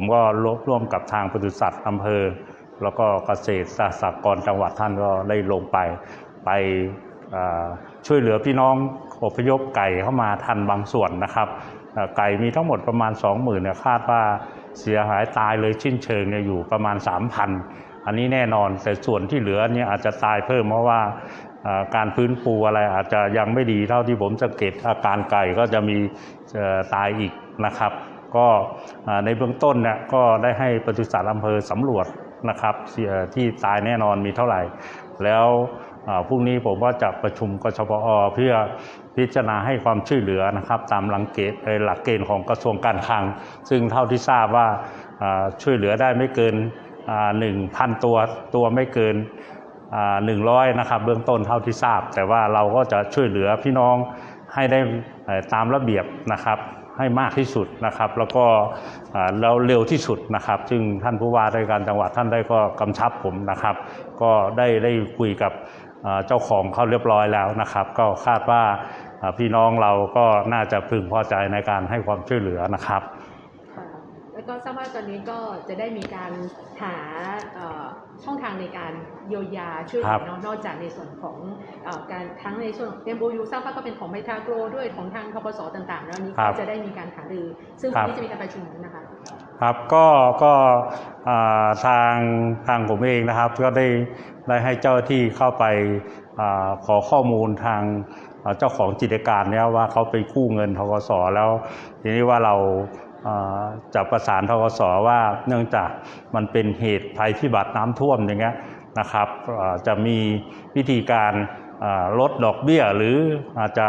ผมก็ร่วมกับทางปศุสัตว์อำเภอ แล้วก็เกษตรสหกรณ์จังหวัดท่านก็ได้ลงไปไปช่วยเหลือพี่น้องอพยพไก่เข้ามาทันบางส่วนนะครับ ไก่มีทั้งหมดประมาณ 20,000เนี่ยคาดว่าเสียหายตายเลยชิ้นเชิงเนี่ยอยู่ประมาณ 3,000 อันนี้แน่นอนแต่ส่วนที่เหลือเนี่ยอาจจะตายเพิ่มเพราะว่าการฟื้นฟูอะไรอาจจะยังไม่ดีเท่าที่ผมสังเกตอาการไก่ก็จะมีตายอีกนะครับ ก็ในเบื้องต้นเนี่ยก็ได้ให้ปศุสัตว์อำเภอสำรวจนะครับที่ตายแน่นอนมีเท่าไหร่ แล้วพรุ่งนี้ผมก็จะประชุมกชปอเพื่อพิจารณาให้ความช่วยเหลือนะครับ ตามหลังเกณฑ์หลักเกณฑ์ของกระทรวงการคลัง ซึ่งเท่าที่ทราบว่าช่วยเหลือได้ไม่เกินหนึ่งพันตัวตัวไม่เกินหนึ่งร้อยนะครับเบื้องต้นเท่าที่ทราบ แต่ว่าเราก็จะช่วยเหลือพี่น้องให้ได้ตามระเบียบนะครับ ให้มากที่สุดนะครับ แล้วก็อ่าแล้วเร็วที่สุดนะครับ ซึ่งท่านผู้ว่าราชการจังหวัดท่านได้ก็กำชับผมนะครับ ก็ได้ได้คุยกับเจ้าของเขาเรียบร้อยแล้วนะครับ ก็คาดว่าพี่น้องเราก็น่าจะพึงพอใจในการให้ความช่วยเหลือนะครับ ก็ทราบว่าตอนนี้ก็จะได้มีการหาเอ่อช่องทางในการเยียวยาช่วยเหครัลืบอเนอะนอกจากในส่วนของเออการทั้งในส่วน MOU ทราบว่าก็เป็นของไมทาโกรด้วยของทางทปสต่างๆ แล้วอันนี้ครัก็บจะได้มีการหารือ ซึ่งครัวันบนี้จะมีการประชุมนะคะครับก็ก็อ่าทางทางผมเองนะครับ ก็ได้ได้ให้เจ้าหน้าที่เข้าไปอาขอข้อมูลทางอ่าเจ้าของกิจการเนี่ยว่าเขาไปกู้เงินทกสแล้วทีนี้ว่าเราอ่า จะประสานทกสว่าเนื่องจากมันเป็นเหตุภัยพิบัติน้ำท่วมอย่างเงี้ยนะครับจะมีวิธีการลดดอกเบี้ยหรืออาจจะ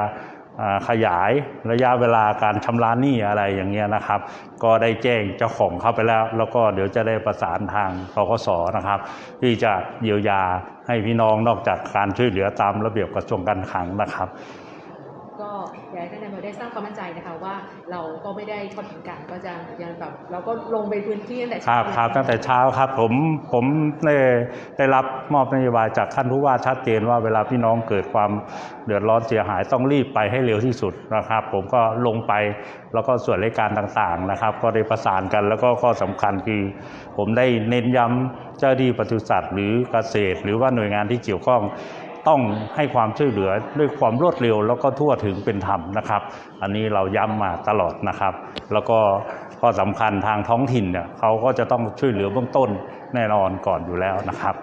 ขยายระยะเวลาการชำระหนี้อะไรอย่างเงี้ยนะครับ ก็ได้แจ้งเจ้าของเข้าไปแล้ว แล้วก็เดี๋ยวจะได้ประสานทางทกสนะครับ ที่จะเยียวยาให้พี่น้องนอกจากการช่วยเหลือตามระเบียบกระทรวงการคลังนะครับ ก็อยากให้ท่านนายอำเภอได้สร้างความมั่นใจนะคะว่าเราก็ไม่ได้ทอดทิ้งกันก็จะยังแบบเราก็ลงไปพื้นที่ตั้งแต่คเช้ารับเลยครับตั้งแต่เช้าครับผมผมได้ได้รับมอบนโยบายจากท่านผู้ว่าชัดเจนว่าเวลาพี่น้องเกิดความเดือดร้อนเสียหายต้องรีบไปให้เร็วที่สุดนะครับ ผมก็ลงไปแล้วก็ส่วนราชการต่างๆนะครับ ก็ได้ประสานกันแล้วก็ข้อสำคัญคือ ผมได้เน้นย้ำเจ้าหน้าที่ปศุสัตว์หรือเกษตร หรือว่าหน่วยงานที่เกี่ยวข้อง ต้องให้ความช่วยเหลือด้วยความรวดเร็วแล้วก็ทั่วถึงเป็นธรรมนะครับ อันนี้เราย้ำมาตลอดนะครับ แล้วก็ข้อสำคัญทางท้องถิ่นเนี่ยเขาก็จะต้องช่วยเหลือเบื้องต้นแน่นอนก่อนอยู่แล้วนะครับ